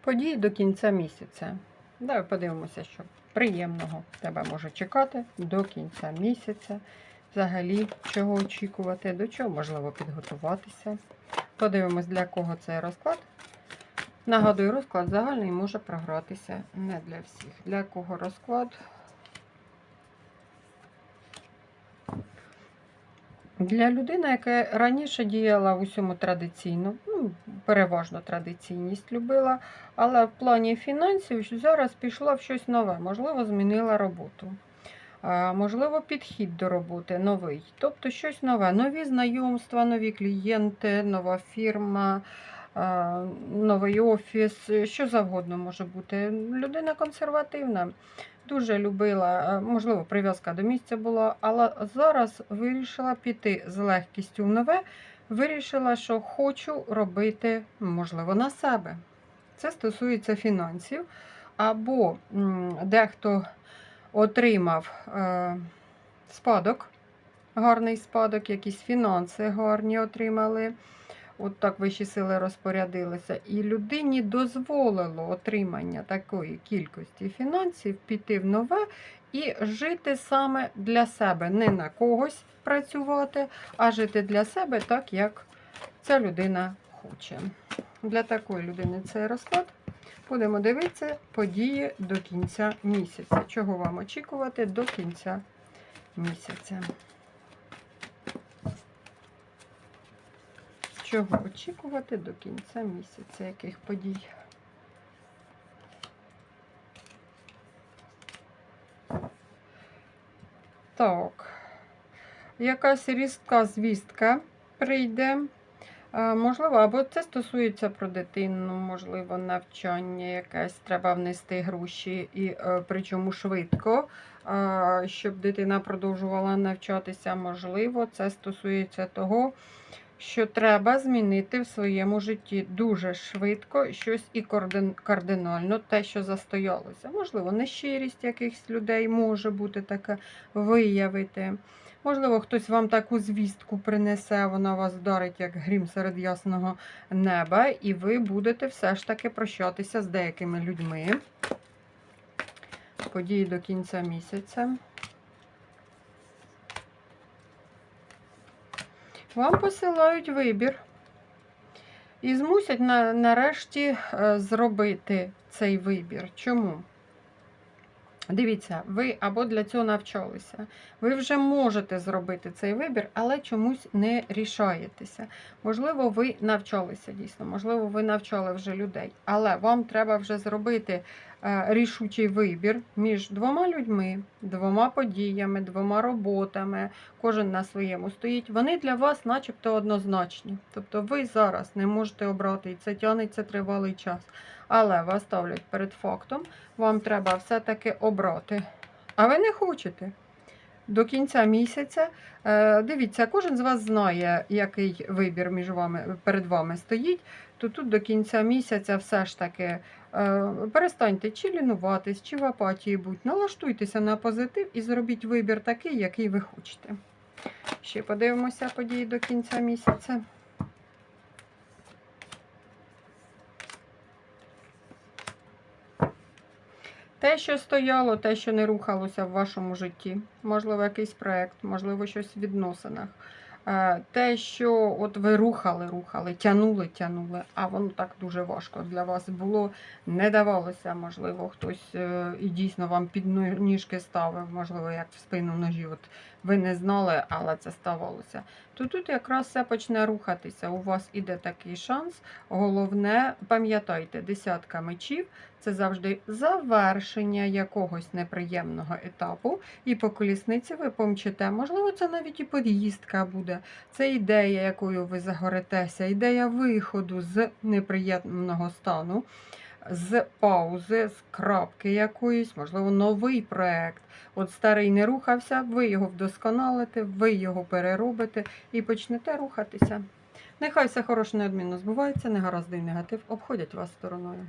Події до кінця місяця. Давай подивимося, що приємного тебе може чекати до кінця місяця. Взагалі, чого очікувати, до чого можливо підготуватися. Подивимось, для кого цей розклад. Нагадую, розклад загальний може програтися не для всіх. Для кого розклад? Для людини, яка раніше діяла в усьому традиційно, ну, переважно традиційність любила, але в плані фінансів зараз пішла в щось нове, можливо, змінила роботу. Можливо, підхід до роботи новий. Тобто щось нове, нові знайомства, нові клієнти, нова фірма, новий офіс, що завгодно може бути. Людина консервативна, дуже любила, можливо, прив'язка до місця була, але зараз вирішила піти з легкістю в нове. Вирішила, що хочу робити, можливо, на себе. Це стосується фінансів. Або дехто отримав е, спадок, гарний спадок, якісь фінанси гарні отримали. От так вищі сили розпорядилися. І людині дозволило отримання такої кількості фінансів піти в нове і жити саме для себе, не на когось працювати, а жити для себе так, як ця людина хоче. Для такої людини цей розклад. Будемо дивитися події до кінця місяця. Чого вам очікувати до кінця місяця? Чого очікувати до кінця місяця? Яких подій? Так. Якась різка звістка прийде. Е, Можливо, або це стосується про дитину, можливо, навчання якесь треба внести гроші, і е, причому швидко, е, щоб дитина продовжувала навчатися. Можливо, це стосується того, що треба змінити в своєму житті дуже швидко щось і кардинально, те, що застоялося. Можливо, нещирість якихось людей може бути таке виявити. Можливо, хтось вам таку звістку принесе, вона вас вдарить як грім серед ясного неба, і ви будете все ж таки прощатися з деякими людьми. Події до кінця місяця. Вам посилають вибір і змусять на, нарешті е, зробити цей вибір. Чому? Дивіться, ви або для цього навчалися. Ви вже можете зробити цей вибір, але чомусь не рішаєтеся. Можливо, ви навчалися дійсно, можливо, ви навчали вже людей, але вам треба вже зробити рішучий вибір між двома людьми, двома подіями, двома роботами. Кожен на своєму стоїть. Вони для вас, начебто, однозначні. Тобто, ви зараз не можете обрати, і це тягнеться тривалий час. Але вас ставлять перед фактом, вам треба все-таки обрати. А ви не хочете. До кінця місяця. Е, Дивіться, кожен з вас знає, який вибір між вами перед вами стоїть. То тут до кінця місяця все ж таки е, перестаньте чи лінуватись, чи в апатії будь. Налаштуйтеся на позитив і зробіть вибір такий, який ви хочете. Ще подивимося події до кінця місяця. Те, що стояло, те, що не рухалося в вашому житті, можливо, якийсь проєкт, можливо, щось в відносинах. Е, Те, що от ви рухали, рухали, тянули, тянули, а воно так дуже важко для вас було, не давалося, можливо, хтось е, і дійсно вам під ніжки ставив, можливо, як в спину ножі. От ви не знали, але це ставалося. То тут якраз все почне рухатися. У вас іде такий шанс. Головне, пам'ятайте, десятка мечів це завжди завершення якогось неприємного етапу. І по колісниці ви помчите. Можливо, це навіть і поїздка буде. Це ідея, якою ви загоритеся, ідея виходу з неприємного стану, з паузи, з крапки якоїсь, можливо, новий проект. От старий не рухався, ви його вдосконалите, ви його переробите і почнете рухатися. Нехай все хороше неодмінно збувається, негаразди і негатив обходять вас стороною.